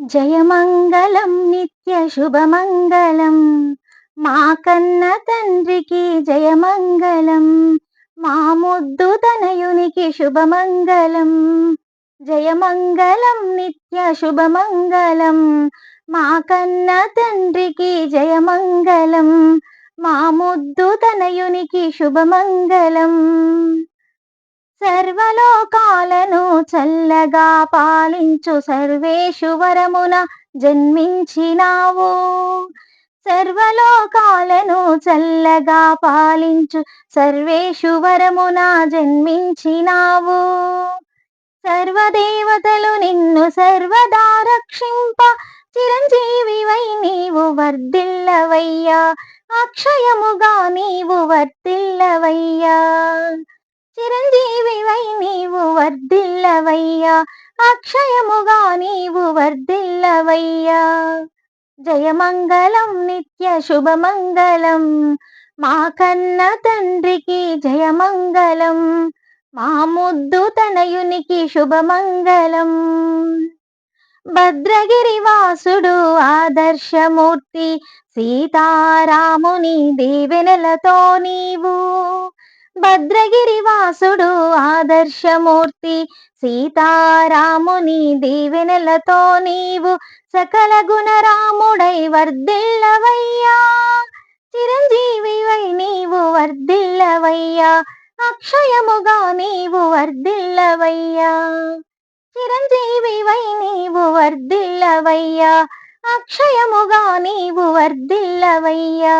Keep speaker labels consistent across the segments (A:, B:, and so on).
A: జయమంగళం నిత్య శుభమంగళం. మా కన్న తండ్రికి జయమంగళం. మా ముద్దు తనయునికి శుభమంగళం. జయమంగళం నిత్య శుభమంగళం. మా కన్న తండ్రికి జయమంగళం. మా ముద్దు తనయునికి శుభమంగళం. సర్వలోకాలను చల్లగా పాలించు సర్వేశ్వరమున జన్మించినావు. సర్వలోకాలను చల్లగా పాలించు సర్వేశ్వరమున జన్మించినావు. సర్వదేవతలు నిన్ను సర్వదా రక్షింప చిరంజీవివై నీవు వర్ధిల్లవయ్యా. అక్షయముగా నీవు వర్ధిల్లవయ్యా. చిరంజీవివై నీవు వర్ధిల్లవయ్యా. అక్షయముగా నీవు వర్ధిల్లవయ్యా. జయమంగళం నిత్య శుభమంగళం. మా కన్న తండ్రికి జయమంగళం. మా ముద్దు తనయునికి శుభమంగళం. భద్రగిరి వాసుడు ఆదర్శమూర్తి. సీతారాముని దీవెనలతో నీవు భద్రగిరి వాసుడు ఆదర్శమూర్తి. సీతారాముని దీవెనలతో నీవు సకల గుణరాముడై వర్ధిల్లవయ్యా. చిరంజీవివై నీవు వర్ధిల్లవయ్యా. అక్షయముగా నీవు వర్ధిల్లవయ్యా. చిరంజీవివై నీవు వర్ధిల్లవయ్యా. అక్షయముగా నీవు వర్ధిల్లవయ్యా.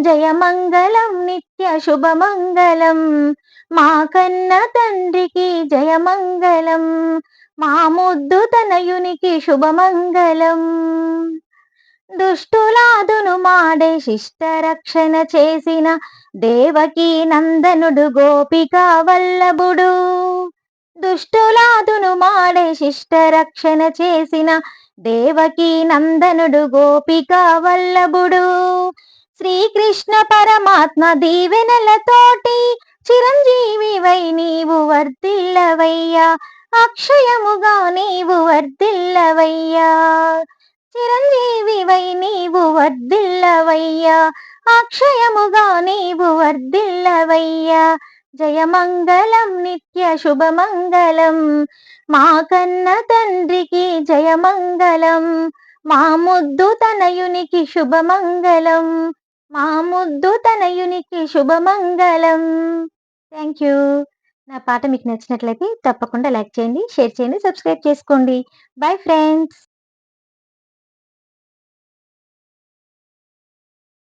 A: జయమంగళం నిత్య శుభమంగళం. మా కన్న తండ్రికి జయమంగళం. మా ముద్దు తనయునికి శుభమంగళం. దుష్టులాదును మాడే శిష్ట రక్షణ చేసిన దేవకీ నందనుడు గోపిక వల్లభుడు. దుష్టులాదును మాడే శిష్ట రక్షణ చేసిన దేవకీ నందనుడు గోపిక వల్లభుడు. శ్రీకృష్ణ పరమాత్మ దీవెనలతోటి చిరంజీవివై నీవు వర్ధిల్లవయ్యా. అక్షయముగా నీవు వర్ధిల్లవయ్యా. చిరంజీవివై నీవు వర్ధిల్లవయ్యా. అక్షయముగా నీవు వర్ధిల్లవయ్యా. జయమంగళం నిత్య శుభమంగళం. మా కన్న తండ్రికి జయమంగళం. మా ముద్దు తనయునికి శుభమంగళం. మా ముద్దు తనయునికి శుభమంగళం. థ్యాంక్ యూ నా పాట మీకు నచ్చినట్లయితే తప్పకుండా లైక్ చేయండి షేర్ చేయండి సబ్స్క్రైబ్ చేసుకోండి. Bye friends